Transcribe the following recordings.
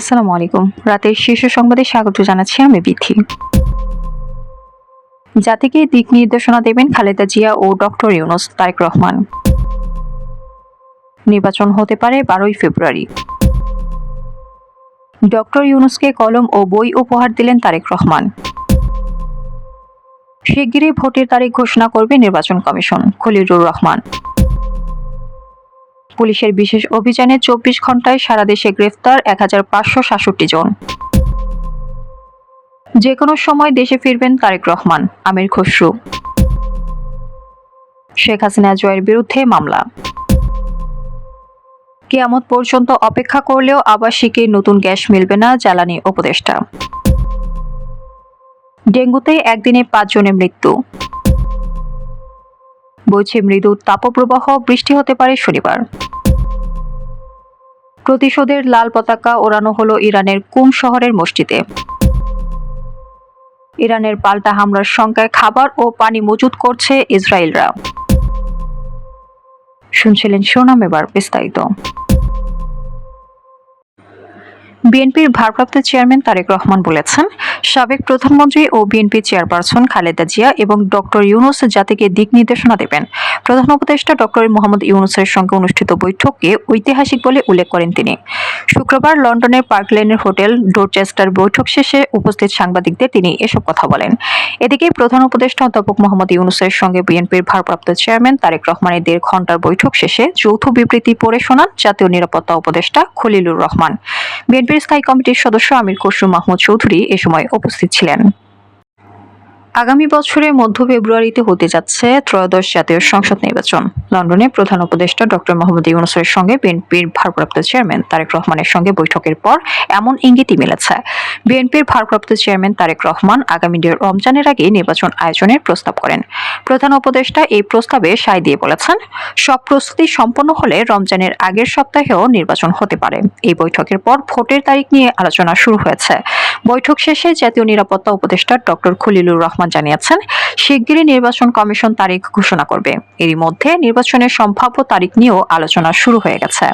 আসসালামু আলাইকুম। রাতের শীর্ষ সংবাদে স্বাগত জানাচ্ছি আমি বিথি। জাতিকে দিক নির্দেশনা দেবেন খালেদা জিয়া ও ডক্টর ইউনুস তারেক রহমান। নির্বাচন হতে পারে বারোই ফেব্রুয়ারি। ডক্টর ইউনুসকে কলম ও বই উপহার দিলেন তারেক রহমান। শিগগিরই ভোটের তারিখ ঘোষণা করবে নির্বাচন কমিশন খলিলুর রহমান। পুলিশের বিশেষ অভিযানে চব্বিশ ঘন্টায় সারা দেশে গ্রেফতার এক হাজার পাঁচশো সাতষট্টি জন। যে কোনো সময় দেশে ফিরবেন তারেক রহমান, আমির খসরু। শেখ হাসিনা জয়ের বিরুদ্ধে মামলা। কেয়ামত পর্যন্ত অপেক্ষা করলেও আবাসিকে নতুন গ্যাস মিলবে না জ্বালানি উপদেষ্টা। ডেঙ্গুতে একদিনে পাঁচজনের মৃত্যু। বইছে মৃদু তাপপ্রবাহ, বৃষ্টি হতে পারে শনিবার। প্রতিশোধের লাল পতাকা ওড়ানো হলো ইরানের কুম শহরের মসজিদে। ইরানের পাল্টা হামলার সংখ্যায় খাবার ও পানি মজুত করছে ইসরায়েলরা। শুনছিলেন সোনাম এবার বিস্তারিত। বিএনপির ভারপ্রাপ্ত চেয়ারম্যান তারেক রহমান বলেছেন, সাবেক প্রধানমন্ত্রী ও বিএনপি চেয়ারপারসন খালেদা জিয়া এবং ডক্টর ইউনুস জাতিকে দিক নির্দেশনা দেবেন। প্রধান উপদেষ্টা ডক্টর মোহাম্মদ ইউনুসের সঙ্গে অনুষ্ঠিত বৈঠককে ঐতিহাসিক বলে উল্লেখ করেন তিনি। শুক্রবার লন্ডনের পার্ক লেনের হোটেল ডোরচেস্টার বৈঠক শেষে উপস্থিত সাংবাদিকদের তিনি এসব কথা বলেন। এদিকে প্রধান উপদেষ্টা অধ্যাপক মোহাম্মদ ইউনুসের সঙ্গে বিএনপির ভারপ্রাপ্ত চেয়ারম্যান তারেক রহমানের দেড় ঘণ্টার বৈঠক শেষে যৌথ বিবৃতি পড়ে শোনান জাতীয় নিরাপত্তা উপদেষ্টা খলিলুর রহমান। বিএনপির স্থায়ী কমিটির সদস্য আমির খসরু মাহমুদ চৌধুরী এ সময় উপস্থিত ছিলেন। আগামী বছরের মধ্য ফেব্রুয়ারিতে হতে যাচ্ছে ত্রয়োদশ জাতীয় সংসদ নির্বাচন। লন্ডনে প্রধান উপদেষ্টা ডক্টর মোহাম্মদ ইউনুসের সঙ্গে বিএনপির ভারপ্রাপ্ত চেয়ারম্যান তারেক রহমানের সঙ্গে বৈঠকের পর এমন ইঙ্গিতই মিলেছে। বিএনপির ভারপ্রাপ্ত চেয়ারম্যান তারেক রহমান আগামী রমজানের আগে নির্বাচন আয়োজনের প্রস্তাব করেন। প্রধান উপদেষ্টা এই প্রস্তাবে সায় দিয়ে বলেছেন, সব প্রস্তুতি সম্পন্ন হলে রমজানের আগের সপ্তাহেও নির্বাচন হতে পারে। এই বৈঠকের পর ভোটের তারিখ নিয়ে আলোচনা শুরু হয়েছে। বৈঠক শেষে জাতীয় নিরাপত্তা উপদেষ্টা ডক্টর খলিলুর রহমান জানিয়েছেন, শিগগিরই নির্বাচন কমিশন তারিখ ঘোষণা করবে। এরই মধ্যে নির্বাচনের সম্ভাব্য তারিখ নিয়েও আলোচনা শুরু হয়ে গেছে।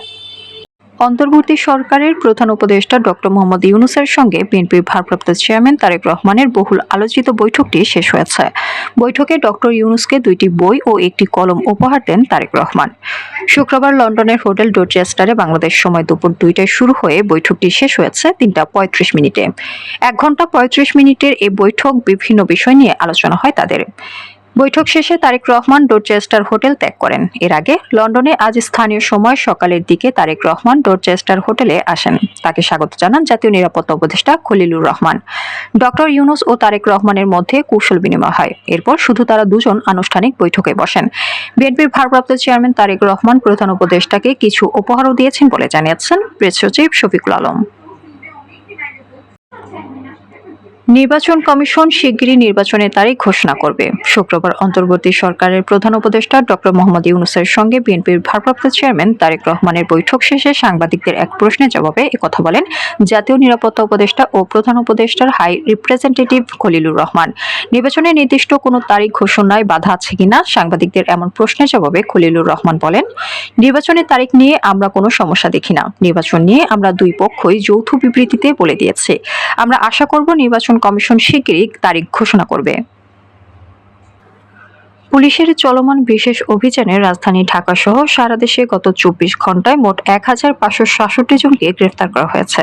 অন্তর্বর্তী সরকারের প্রধান উপদেষ্টা ডক্টর মোহাম্মদ ইউনুসের সঙ্গে বিএনপির ভারপ্রাপ্ত চেয়ারম্যান তারেক রহমানের বহুল আলোচিত বৈঠকটি শেষ হয়েছে। বৈঠকে ডক্টর ইউনুসকে দুইটি বই ও একটি কলম উপহার দেন তারেক রহমান। শুক্রবার লন্ডনের হোটেল ডোরচেস্টারে বাংলাদেশ সময় দুপুর দুইটায় শুরু হয়ে বৈঠকটি শেষ হয়েছে তিনটা পঁয়ত্রিশ মিনিটে। এক ঘণ্টা পঁয়ত্রিশ মিনিটের এই বৈঠক বিভিন্ন বিষয় নিয়ে আলোচনা হয় তাদের। বৈঠক শেষে তারেক রহমান ডোরচেস্টার হোটেল ত্যাগ করেন। এর আগে লন্ডনে আজ স্থানীয় সময় সকালের দিকে তারেক রহমান ডোরচেস্টার হোটেলে আসেন। তাকে স্বাগত জানান জাতীয় নিরাপত্তা উপদেষ্টা খলিলুর রহমান। ডক্টর ইউনুস ও তারেক রহমানের মধ্যে কৌশল বিনিময় হয়। এরপর শুধু তারা দুজন আনুষ্ঠানিক বৈঠকে বসেন। বিএনপির ভারপ্রাপ্ত চেয়ারম্যান তারেক রহমান প্রধান উপদেষ্টাকে কিছু উপহারও দিয়েছেন বলে জানিয়েছেন প্রেস সচিব শফিকুল আলম। নির্বাচন কমিশন শিগগিরই নির্বাচনের তারিখ ঘোষণা করবে। শুক্রবার অন্তর্বর্তী সরকারের প্রধান উপদেষ্টা ডক্টর মোহাম্মদ ইউনুসের সঙ্গে বিএনপির ভারপ্রাপ্ত চেয়ারম্যান তারেক রহমানের বৈঠক শেষে সাংবাদিকদের এক প্রশ্নের জবাবে একথা বলেন, জাতীয় নিরাপত্তা উপদেষ্টা ও প্রধান উপদেষ্টার হাই রিপ্রেজেন্টেটিভ খলিলুর রহমান। নির্বাচনের নির্দিষ্ট কোনো তারিখ ঘোষণায় বাধা আছে কিনা সাংবাদিকদের এমন প্রশ্নের জবাবে খলিলুর রহমান বলেন, নির্বাচনের তারিখ নিয়ে আমরা কোনো সমস্যা দেখি না। নির্বাচন নিয়ে আমরা দুই পক্ষই যৌথ বিবৃতিতে বলে দিয়েছে। আমরা আশা করব নির্বাচন কমিশন শিগগিরই তারিখ ঘোষণা করবে। পুলিশের চলমান বিশেষ অভিযানে রাজধানী ঢাকা সহ সারা দেশে গত চব্বিশ ঘন্টায় মোট এক হাজার পাঁচশো সাতষট্টি জনকে গ্রেফতার করা হয়েছে।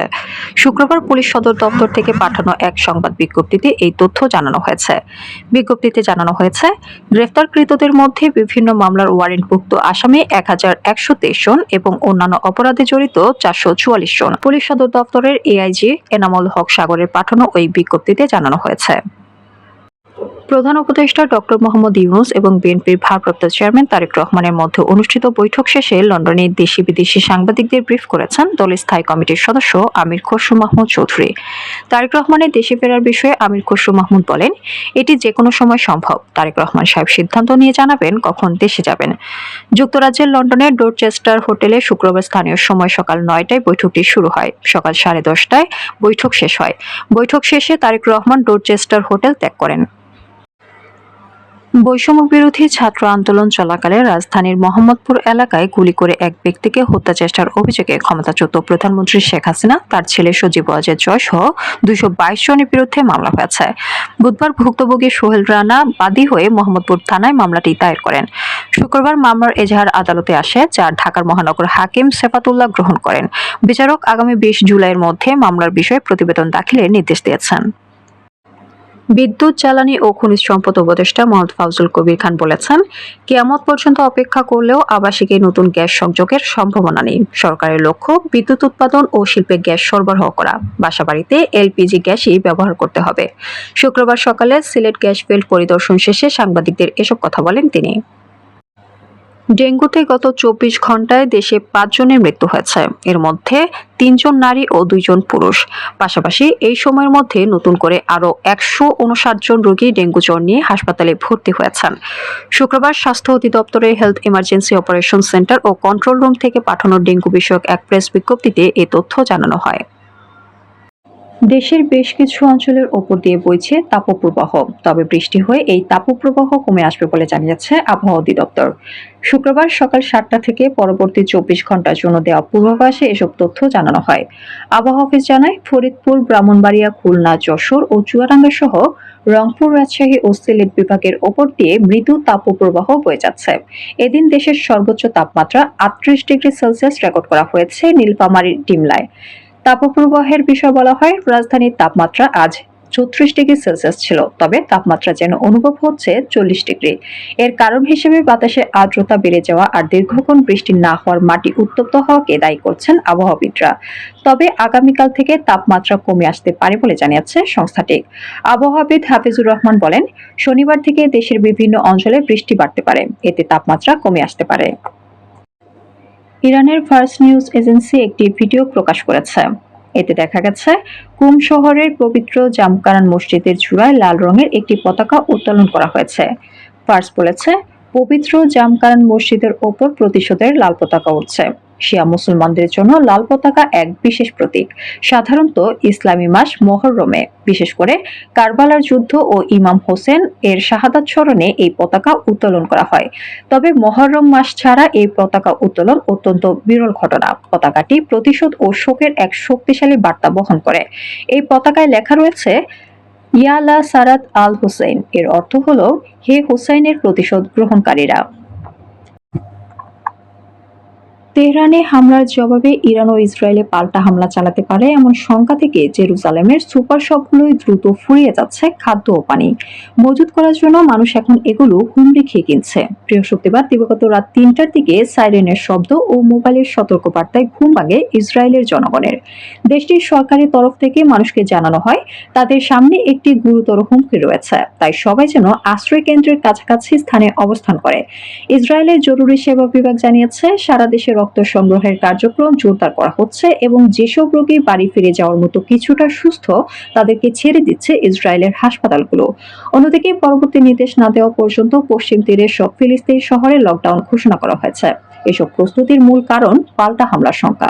শুক্রবার পুলিশ সদর দপ্তর থেকে পাঠানো এক সংবাদ বিজ্ঞপ্তিতে এই তথ্য জানানো হয়েছে। বিজ্ঞপ্তিতে জানানো হয়েছে, গ্রেফতারকৃতদের মধ্যে বিভিন্ন মামলার ওয়ারেন্টভুক্ত আসামি এক হাজার একশো তেইশ জন এবং অন্যান্য অপরাধে জড়িত চারশো চুয়াল্লিশ জন। পুলিশ সদর দপ্তরের এআইজি এনামল হক সাগরের পাঠানো ওই বিজ্ঞপ্তিতে জানানো হয়েছে। প্রধান উপদেষ্টা ডক্টর মোহাম্মদ ইউনুস এবং বিএনপির ভারপ্রাপ্ত চেয়ারম্যান তারেক রহমানের মধ্যে অনুষ্ঠিত বৈঠক শেষে লন্ডনে দেশি বিদেশি সাংবাদিকদের ব্রিফ করেছেন দলের স্থায়ী কমিটির সদস্য আমির খসরু মাহমুদ চৌধুরী। তারেক রহমানের দেশে ফেরার বিষয়ে আমির খসরু মাহমুদ বলেন, এটি যে কোনো সময় সম্ভব। তারেক রহমান সাহেব সিদ্ধান্ত নিয়ে জানাবেন, কখন দেশে যাবেন? যুক্তরাজ্যের লন্ডনের ডোরচেস্টার হোটেলে শুক্রবার স্থানীয় সময় সকাল নয়টায় বৈঠকটি শুরু হয়। সকাল সাড়ে দশটায় বৈঠক শেষ হয়। বৈঠক শেষে তারেক রহমান ডোরচেস্টার হোটেল ত্যাগ করেন। বৈষম্য বিরোধী ছাত্র আন্দোলন চলাকালে রাজধানীর মোহাম্মদপুর এলাকায় গুলি করে এক ব্যক্তিকে হত্যা চেষ্টার অভিযোগে ক্ষমতাচ্যুত প্রধানমন্ত্রী শেখ হাসিনা, তার ছেলে সজীব ওয়াজেদ জয় সহ দুইশো বাইশ জনের বিরুদ্ধে মামলা হয়েছে। বুধবার ভুক্তভোগী সোহেল রানা বাদী হয়ে মোহাম্মদপুর থানায় মামলাটি দায়ের করেন। শুক্রবার মামলার এজাহার আদালতে আসে, যা ঢাকার মহানগর হাকিম সেফাতুল্লাহ গ্রহণ করেন। বিচারক আগামী বিশ জুলাইয়ের মধ্যে মামলার বিষয়ে প্রতিবেদন দাখিলের নির্দেশ দিয়েছেন। বিদ্যুৎ, জ্বালানি ও খনিজ সম্পদ উপদেষ্টা মোহাম্মদ ফাউজুল কবির খান বলেছেন, কেয়ামত পর্যন্ত অপেক্ষা করলেও আবাসিকে নতুন গ্যাস সংযোগের সম্ভাবনা নেই। সরকারের লক্ষ্য, বিদ্যুৎ উৎপাদন ও শিল্পে গ্যাস সরবরাহ করা। বাসাবাড়িতে এলপিজি গ্যাসই ব্যবহার করতে হবে। শুক্রবার সকালে সিলেট গ্যাস ফিল্ড পরিদর্শন শেষে সাংবাদিকদের এসব কথা বলেন তিনি। ডেঙ্গুতে গত চব্বিশ ঘন্টায় দেশে পাঁচজনের মৃত্যু হয়েছে। এর মধ্যে তিনজন নারী ও দুইজন পুরুষ। পাশাপাশি এই সময়ের মধ্যে নতুন করে আরও একশো উনষাট জন রোগী ডেঙ্গু জ্বর নিয়ে হাসপাতালে ভর্তি হয়েছেন। শুক্রবার স্বাস্থ্য অধিদপ্তরের হেলথ ইমার্জেন্সি অপারেশন সেন্টার ও কন্ট্রোল রুম থেকে পাঠানো ডেঙ্গু বিষয়ক এক প্রেস বিজ্ঞপ্তিতে এই তথ্য জানানো হয়। দেশের বেশ কিছু অঞ্চলের ওপর দিয়ে বইছে তাপপ্রবাহ। তবে বৃষ্টি হয়ে এই তাপপ্রবাহ কমে আসবে বলে জানিয়েছে আবহাওয়া অধিদপ্তর। শুক্রবার সকাল সাতটা থেকে পরবর্তী চব্বিশ ঘণ্টার জন্য দেওয়া পূর্বাভাসে এসব তথ্য জানানো হয়। আবহাওয়া অফিস জানায়, ফরিদপুর, ব্রাহ্মণবাড়িয়া, খুলনা, যশোর ও চুয়াডাঙ্গা সহ রংপুর, রাজশাহী ও সিলেট বিভাগের ওপর দিয়ে মৃদু তাপপ্রবাহ বয়ে যাচ্ছে। এদিন দেশের সর্বোচ্চ তাপমাত্রা আটত্রিশ ডিগ্রি সেলসিয়াস রেকর্ড করা হয়েছে নীলফামারীর ডিমলায়। তাপপ্রবাহের বিষয় বলা হয়, রাজধানীর তাপমাত্রা আজ চৌত্রিশ ডিগ্রি সেলসিয়াস ছিল, তবে তাপমাত্রা যেন অনুভব হচ্ছে চল্লিশ ডিগ্রি। এর কারণ হিসেবে বাতাসে আর্দ্রতা বেড়ে যাওয়া আর দীর্ঘক্ষণ বৃষ্টি না হওয়ার মাটি উত্তপ্ত হওয়াকে দায়ী করছেন আবহাওয়াবিদরা। তবে আগামীকাল থেকে তাপমাত্রা কমে আসতে পারে বলে জানিয়েছে সংস্থাটি। আবহাওয়াবিদ হাফিজুর রহমান বলেন, শনিবার থেকে দেশের বিভিন্ন অঞ্চলে বৃষ্টি বাড়তে পারে, এতে তাপমাত্রা কমে আসতে পারে। ইরানের ফার্স্ট নিউজ এজেন্সি একটি ভিডিও প্রকাশ করেছে। এতে দেখা গেছে, কুম শহরের পবিত্র জামকারান মসজিদের চূড়ায় লাল রঙের একটি পতাকা উত্তোলন করা হয়েছে। ফার্স বলেছে, পবিত্র জামকারান মসজিদের ওপর প্রতিশোধের লাল পতাকা উঠছে শিয়া মুসলমানদের জন্য লাল পতাকা এক বিশেষ প্রতীক, সাধারণত ইসলামী মাস মহরমে। বিশেষ করে কারবালার যুদ্ধ ও ইমাম হোসেন এর শাহাদাত স্মরণে এই পতাকা উত্তোলন করা হয়। তবে মহরম মাস ছাড়া এই পতাকা উত্তোলন অত্যন্ত বিরল ঘটনা। পতাকাটি প্রতিশোধ ও শোকের এক শক্তিশালী বার্তা বহন করে। এই পতাকায় লেখা রয়েছে, ইয়ালা সারাত আল হুসেন এর অর্থ হলো, হে হুসাইনের প্রতিশোধ গ্রহণকারীরা। তেহরানে হামলার জবাবে ইরান ও ইসরায়েলে পাল্টা হামলা চালাতে পারে এমন শঙ্কা থেকে জেরুজালেমের সুপার শপগুলোই দ্রুত ফুরিয়ে যাচ্ছে খাদ্য ও পানি। মজুত করার জন্য মানুষ এখন এগুলো হুমড়ি খেয়ে কিনছে। বৃহস্পতিবার দিবাগত রাত তিনটার দিকে সাইরেনের শব্দ ও মোবাইলের সতর্কবার্তায় ঘুম ভাঙে ইসরায়েলের জনগণের। দেশটির সরকারের তরফ থেকে মানুষকে জানানো হয়, তাদের সামনে একটি গুরুতর হুমকি রয়েছে। তাই সবাই যেন আশ্রয় কেন্দ্রের কাছাকাছি স্থানে অবস্থান করে। ইসরায়েলের জরুরি সেবা বিভাগ জানিয়েছে, সারা দেশে রক্ত সংগ্রহের কার্যক্রম জোরদার করা হচ্ছে এবং যেসব রোগী বাড়ি ফিরে যাওয়ার মতো কিছুটা সুস্থ তাদেরকে ছেড়ে দিচ্ছে ইসরায়েলের হাসপাতালগুলো। অন্যদিকে পরবর্তী নির্দেশ না দেওয়া পর্যন্ত পশ্চিম তীরের সব ফিলিস্তিন শহরে লকডাউন ঘোষণা করা হয়েছে। এসব প্রস্তুতির মূল কারণ পাল্টা হামলার শঙ্কা